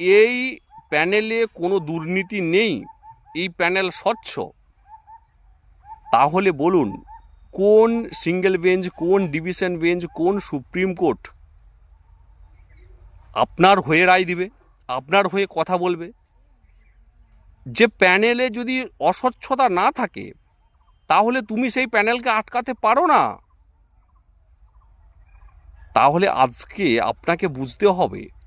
এই প্যানেলে কোনো দুর্নীতি নেই, এই প্যানেল স্বচ্ছ। তাহলে বলুন, কোন সিঙ্গেল বেঞ্চ, কোন ডিভিশন বেঞ্চ, কোন সুপ্রিম কোর্ট আপনার হয়ে রায় দিবে, আপনার হয়ে কথা বলবে? যে প্যানেলে যদি অস্বচ্ছতা না থাকে, তাহলে তুমি সেই প্যানেলকে আটকাতে পারো না। তাহলে আজকে আপনাকে বুঝতে হবে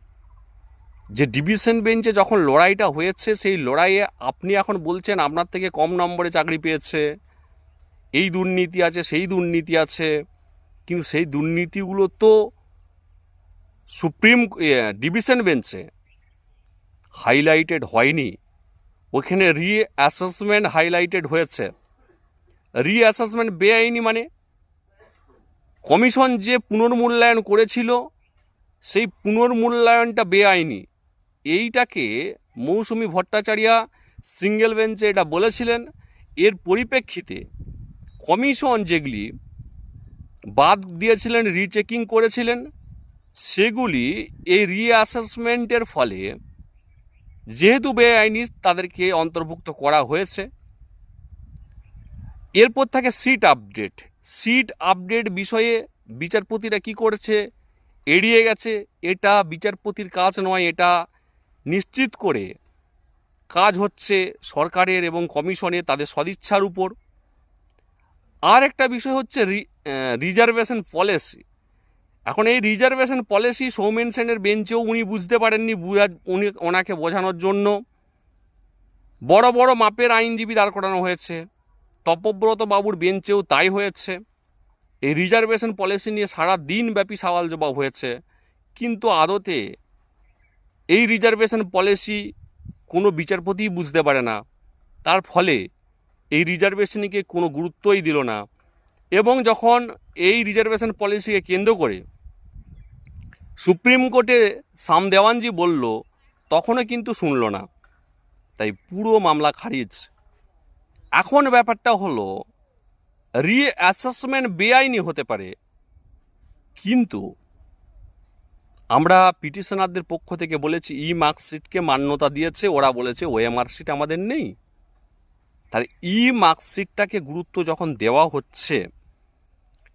যে ডিভিশন বেঞ্চে যখন লড়াইটা হয়েছে, সেই লড়াইয়ে আপনি এখন বলছেন আপনার থেকে কম নম্বরে চাকরি পেয়েছে, এই দুর্নীতি আছে, সেই দুর্নীতি আছে, কিন্তু সেই দুর্নীতিগুলো তো সুপ্রিম ডিভিশন বেঞ্চে হাইলাইটেড হয়নি। ওখানে রি অ্যাসেসমেন্ট হাইলাইটেড হয়েছে। রি অ্যাসেসমেন্ট বেআইনি মানে? কমিশন যে পুনর্মূল্যায়ন করেছিল, সেই পুনর্মূল্যায়নটা বেআইনি। এইটাকে মৌসুমি ভট্টাচার্যা সিঙ্গেল বেঞ্চে এটা বলেছিলেন। এর পরিপ্রেক্ষিতে কমিশন যেগুলি বাদ দিয়েছিলেন, রিচেকিং করেছিলেন, সেগুলি এই রিঅ্যাসেসমেন্টের ফলে যেহেতু বেআইনি, তাদেরকে অন্তর্ভুক্ত করা হয়েছে। এরপর থাকে সিট আপডেট। সিট আপডেট বিষয়ে বিচারপতিরা কি করেছে? এড়িয়ে গেছে। এটা বিচারপতির কাজ নয়, এটা নিশ্চিত করে কাজ হচ্ছে সরকারের এবং কমিশনের তাদের সদিচ্ছার উপর। আর একটা বিষয় হচ্ছে রিজার্ভেশন পলিসি। এখন এই রিজার্ভেশন পলিসি সৌমেন সেনের বেঞ্চেও উনি বুঝতে পারেননি, বুঝা- উনি ওনাকে বোঝানোর জন্য। বড় বড় মাপের আইনজীবী দাঁড় করানো হয়েছে, তপব্রত বাবুর বেঞ্চেও তাই হয়েছে। এই রিজার্ভেশন পলিসি নিয়ে সারা দিন ব্যাপী সওয়াল জবাব হয়েছে। কিন্তু আদতে এই রিজার্ভেশন পলিসি কোনো বিচারপতিই বুঝতে পারে না। তার ফলে এই রিজার্ভেশনকে কোনো গুরুত্বই দিল না এবং যখন এই রিজার্ভেশন পলিসিকে কেন্দ্র করে সুপ্রিম কোর্টে সাম দেওয়ানজি বলল, তখনও কিন্তু শুনল না। তাই পুরো মামলা খারিজ। এখন ব্যাপারটা হলো রিঅ্যাসেসমেন্ট বেআইনি হতে পারে, কিন্তু আমরা পিটিশনারদের পক্ষ থেকে বলেছি, ই মার্কশিটকে মান্যতা দিয়েছে, ওরা বলেছে ওএমআর শিট আমাদের নেই। তাহলে ই মার্কশিটটাকে গুরুত্ব যখন দেওয়া হচ্ছে,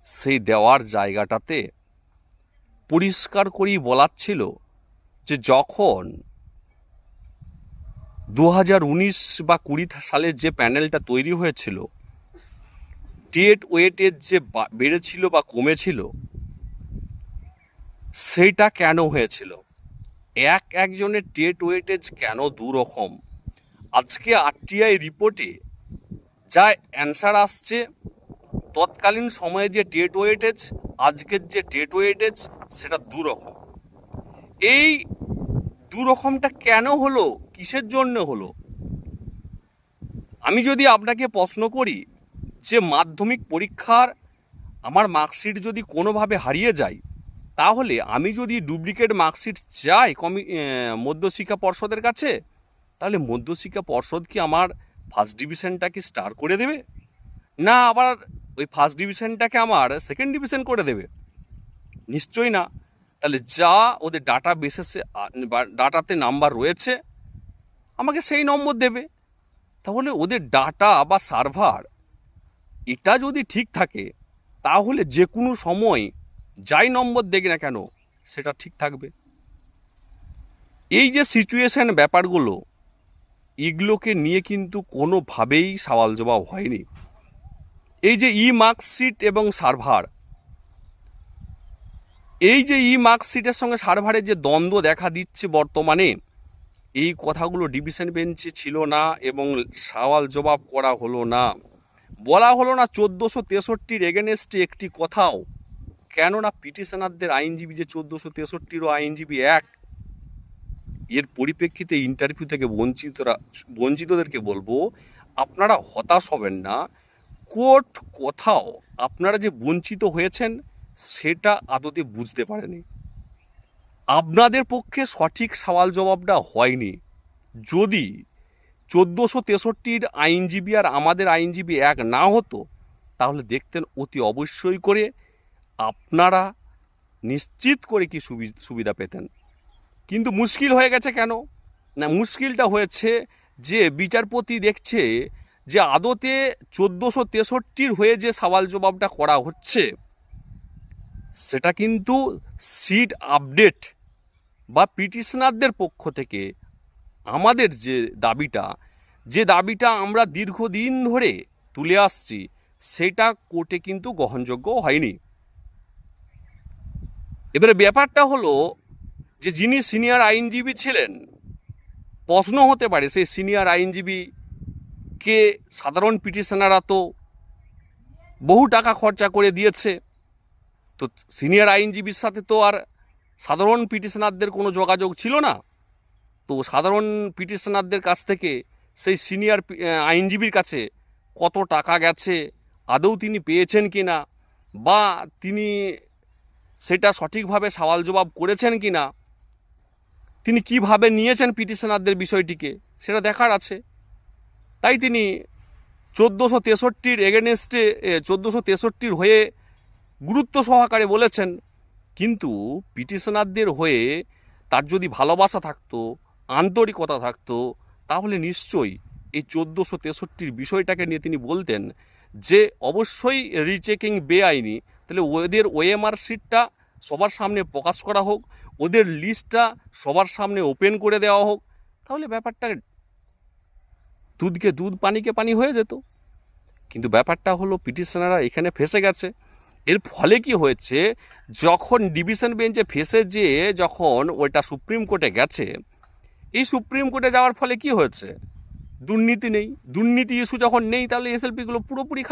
সেই দেওয়ার জায়গাটাতে পরিষ্কার করেই বলার ছিল যে যখন দু হাজার উনিশ বা কুড়ি সালের যে প্যানেলটা তৈরি হয়েছিল টেট ওয়েটের যে বেড়েছিল বা কমেছিল সেইটা কেন হয়েছিল? এক একজনের টেট ওয়েটেজ কেন দু রকম আজকে আরটিআই রিপোর্টে যা অ্যান্সার আসছে, তৎকালীন সময়ে যে টেট ওয়েটেজ আজকের যে টেট ওয়েটেজ সেটা দু রকম এই দু রকমটা কেন হলো? কিসের জন্য হলো? আমি যদি আপনাকে প্রশ্ন করি যে মাধ্যমিক পরীক্ষার আমার মার্কশিট যদি কোনোভাবে হারিয়ে যায় তাহলে আমি যদি ডুপ্লিকেট মার্কশিট চাই কমি মধ্যশিক্ষা পর্ষদের কাছে, তাহলে মধ্যশিক্ষা পর্ষদ কি আমার ফার্স্ট ডিভিশনটাকে স্টার করে দেবে? না, আবার ওই ফার্স্ট ডিভিশনটাকে আমার সেকেন্ড ডিভিশন করে দেবে? নিশ্চয়ই না। তাহলে যা ওদের ডাটা বেসেসে ডাটাতে নাম্বার রয়েছে, আমাকে সেই নম্বর দেবে। তাহলে ওদের ডাটা বা সার্ভার এটা যদি ঠিক থাকে, তাহলে যে কোনো সময় যাই নম্বর দেখ না কেন, সেটা ঠিক থাকবে। এই যে সিচুয়েশন ব্যাপারগুলো, এগুলোকে নিয়ে কিন্তু কোনোভাবেই সওয়াল জবাব হয়নি। এই যে ই মার্কশিট এবং সার্ভার এই যে ই মার্কশিটের সঙ্গে সার্ভারের যে দ্বন্দ্ব দেখা দিচ্ছে বর্তমানে, এই কথাগুলো ডিভিশন বেঞ্চে ছিল না এবং সওয়াল জবাব করা হলো না। বলা হলো না, চোদ্দোশো তেষট্টির এগেনেস্টে একটি কথাও কেননা পিটিশনারদের আইনজীবী যে চোদ্দোশো তেষট্টিরও আইনজীবী এক, এর পরিপ্রেক্ষিতে ইন্টারভিউ থেকে বঞ্চিতরা, বঞ্চিতদেরকে বলব, আপনারা হতাশ হবেন না। কোর্ট কোথাও আপনারা যে বঞ্চিত হয়েছেন, সেটা আদতে বুঝতে পারেনি। আপনাদের পক্ষে সঠিক সওয়াল জবাবটা হয়নি। যদি চোদ্দোশো তেষট্টির আইনজীবী আর আমাদের আইনজীবী এক না হতো, তাহলে দেখতেন অতি অবশ্যই করে আপনারা নিশ্চিত করে কি সুবি- সুবিধা পেতেন? কিন্তু মুশকিল হয়ে গেছে কেন? না, মুশকিলটা হয়েছে যে বিচারপতি দেখছে যে আদতে চোদ্দোশো তেষট্টির হয়ে যে সওয়াল জবাবটা করা হচ্ছে, সেটা কিন্তু সিট আপডেট বা পিটিশনারদের পক্ষ থেকে আমাদের যে দাবিটা যে দাবিটা আমরা দীর্ঘদিন ধরে তুলে আসছি, সেটা কোর্টে কিন্তু গ্রহণযোগ্য হয়নি। এবারে ব্যাপারটা হলো যে যিনি সিনিয়র আইনজীবী ছিলেন, প্রশ্ন হতে পারে সেই সিনিয়র আইনজীবীকে সাধারণ পিটিশনাররা তো বহু টাকা খরচা করে দিয়েছে। তো সিনিয়র আইনজীবীর সাথে তো আর সাধারণ পিটিশনারদের কোনো যোগাযোগ ছিল না। তো সাধারণ পিটিশনারদের কাছ থেকে সেই সিনিয়র আইনজীবীর কাছে কত টাকা গেছে, আদৌ তিনি পেয়েছেন কি না বা তিনি সেটা সঠিকভাবে সওয়াল জবাব করেছেন কি না? তিনি কীভাবে নিয়েছেন পিটিশনারদের বিষয়টিকে? সেটা দেখার আছে। তাই তিনি চোদ্দোশো তেষট্টির এগেনস্টে চোদ্দোশো তেষট্টির হয়ে গুরুত্ব সহকারে বলেছেন, কিন্তু পিটিশনারদের হয়ে তার যদি ভালোবাসা থাকতো, আন্তরিকতা থাকতো, তাহলে নিশ্চয়ই এই চোদ্দোশো তেষট্টির বিষয়টাকে নিয়ে তিনি বলতেন যে, অবশ্যই রিচেকিং বেআইনি তাহলে ওদের ওএমআর সিটটা সবার সামনে প্রকাশ করা হোক, ওদের লিস্টটা সবার সামনে ওপেন করে দেওয়া হোক, তাহলে ব্যাপারটা দুধকে দুধ, পানিকে পানি হয়ে যেত। কিন্তু ব্যাপারটা হলো পিটিশনাররা এখানে ফেসে গেছে। এর ফলে কি হয়েছে? যখন ডিভিশন বেঞ্চে ফেসে যেয়ে যখন ওইটা সুপ্রিম কোর্টে গেছে, এই সুপ্রিম কোর্টে যাওয়ার ফলে কি হয়েছে? দুর্নীতি নেই। দুর্নীতি ইস্যু যখন নেই, তাহলে এসএলপিগুলো পুরোপুরি খাই